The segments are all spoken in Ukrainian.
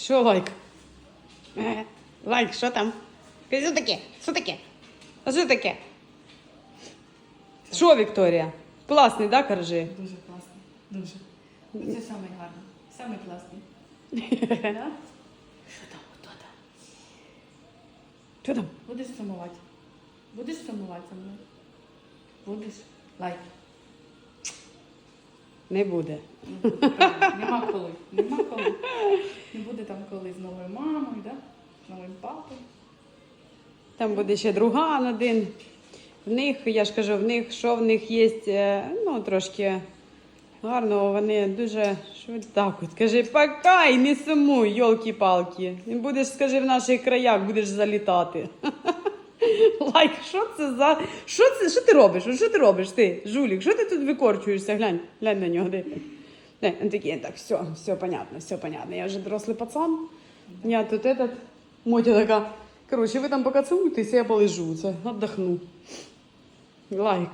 Що лайк? Е, Лайк, що там? Що таке? Що таке? А що таке? Що, Вікторія? Класний, да, коржи? Дуже класно. Дуже. Це саме гарне. Саме класний. Да? Що там? Хто там? Що там? Будеш сумувати? Будеш сумувати за мною? Будеш? Лайк. Не буде. Не буде. Нема коли. Нема коли. Не буде там коли з новою мамою, да? з новим папою. Там буде ще друган один. В них, я ж кажу, в них, що в них є, е, ну, трошки гарного, вони дуже що так от. Кажи, пока і не сумуй, йолки-палки. Будеш, скажи, в наших краях будеш залітати. Лайк, що це за. Що це? Що ти робиш? Що ти робиш? Ти, жулік, що ти тут викорчуєшся? Глянь, глянь на нього. Де. Де, він такий, так, все, все понятно, все понятно. Я вже дорослий пацан. Я тут этот. Мотя така. Коротше, ви там поки цілуйтеся, я полежу. Це віддохну. Лайк.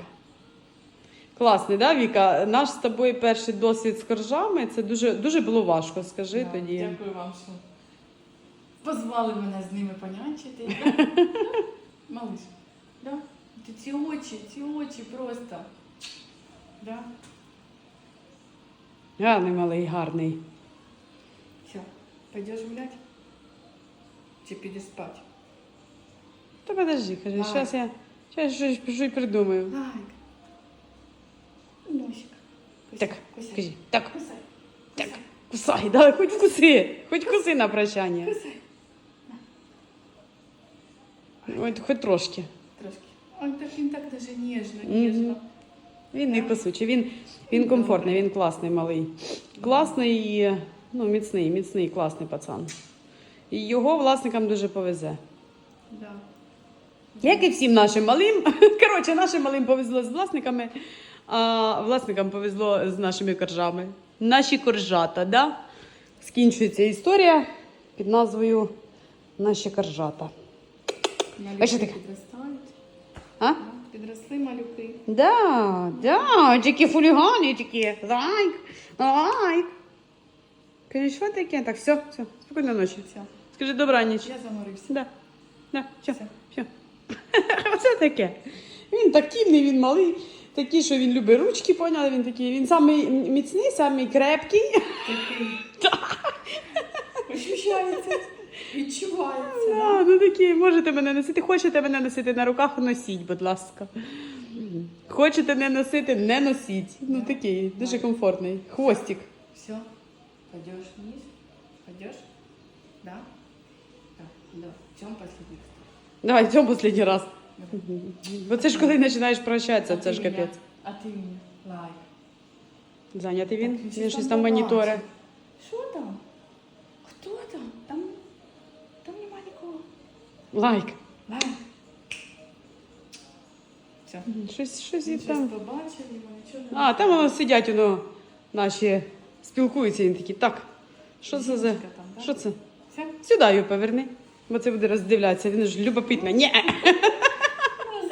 Класний, да, Віка? Наш з тобою перший досвід з коржами. Це дуже, дуже було важко, скажи Да, тоді. Дякую вам, що позвали мене з ними понянчити. Да? Малиш, да? Ці очі, ці очі просто. Да? Гарний малий, гарний. Все, пойдеш гулять? Чи підеш спати? Та подожди, кажи, Давай. зараз я щас щось, щось придумаю. Лайк. Носик. Так, кусай. кажи, так, Кусай. так, кусай, да, хоч вкуси, хоч вкуси на прощання. Кусай. От, хоч трошки. Трошки. Ой, так він так даже ніжно, ніжно. Він не кусучий, він, він комфортний, він класний малий. Класний, і, ну, міцний, міцний, класний пацан. І його власникам дуже повезе. Да. Як і всім нашим малим. Коротше, нашим малим повезло з власниками, а власникам повезло з нашими коржами. Наші коржата, да? Скінчується історія під назвою Наші коржата. Малюки А що таке? підростають. А? Підросли малюки. Да, да, такі хулігани, такі. Лайк, лайк. Кажи, що таке? Так, все, все, спокійної ночі. Все, Скажи добраніч. я заморився. Да, да, все, Все. все. Оце таке. Він активний, він малий, такий, що він любить ручки, поняли? Він такий, він самий міцний, самий крепкий. Такий. Ощущається, відчувається. Да, ну такий, можете мене носити. Хочете мене носити на руках, носіть, будь ласка. Хочете не носити, не носіть. Ну такий, дуже комфортний. Хвостик. Все, пойдешь вниз? Пойдешь? Да? Да, да. В чем последний раз? Давай, цьому останній раз. Бо це ж коли починаєш прощатися, А це ж капець. А ты меня? Лайк. Зайнятий він, Так, він щось там моніторе. Що там? Хто там? Там. Лайк. Лайк. Все. Щось, щось і там. нічого не А, там воно сидять, воно наші спілкуються, він такий, так, що це за. Жіночка там, да? Що це? Все? Сюди його поверни. Бо це буде роздивлятися, він ж любопитно. Ні,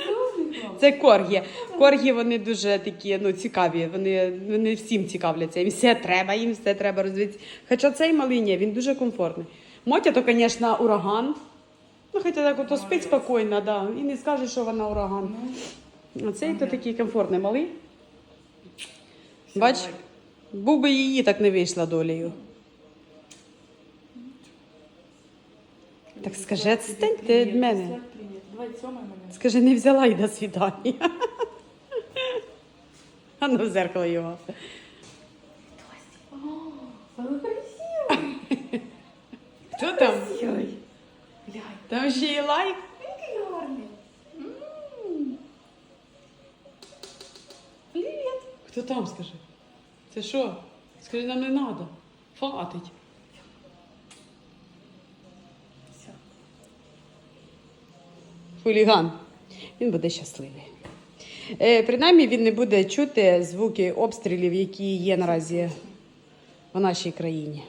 Розумний хлопець. це коргі. Коргі вони дуже такі ну, цікаві, вони, вони всім цікавляться. Їм все треба, їм все треба розвитися. Хоча цей малий ні, він дуже комфортний. Мотя, то, звісно, ураган. Ну, хоча так ото спить спокійно, да. і не скаже, що вона ураган. Ну, А цей то такий комфортний малий. все, Бач? Був би її, так не вийшла долею. Так скажи, відстань ти від мене. Скажи, не взяла і до свидання. А ну в зеркало його. О, ви красивий. Хто там? Красивий. Глянь, Там ще і лайк. який гарний. Привіт. Хто там, скажи? Це що? Скажи, нам не треба. Фатить. Все. Хуліган. Він буде щасливий. Е, принаймні він не буде чути звуки обстрілів, які є наразі в нашій країні.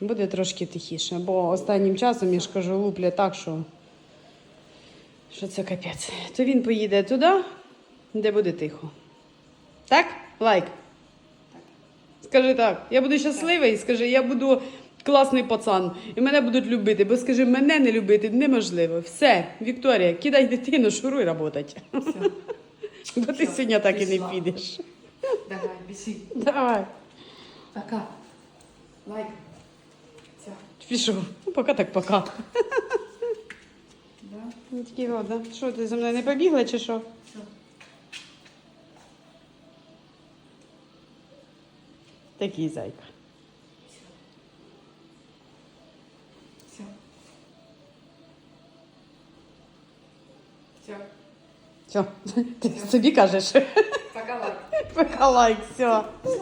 Буде трошки тихіше, бо останнім часом, я ж кажу, лупля так, що, що це капець. То він поїде туди, де буде тихо. Так? Лайк. Так. Скажи так, я буду щасливий, скажи, я буду класний пацан. І мене будуть любити, бо скажи, мене не любити неможливо. Все, Вікторія, кидай дитину, шуруй. Все. Бо ти сьогодні так і не підеш. Давай, біжи. Давай. Пока. Лайк. Все. Пішов. Ну, поки так пока. Да? Ну, Такий от. Що, ти за мною не побігла чи що? Все. Такий зайка. Все. Все. Все, ти собі кажеш. Пока лайк. Пока лайк, все. Все.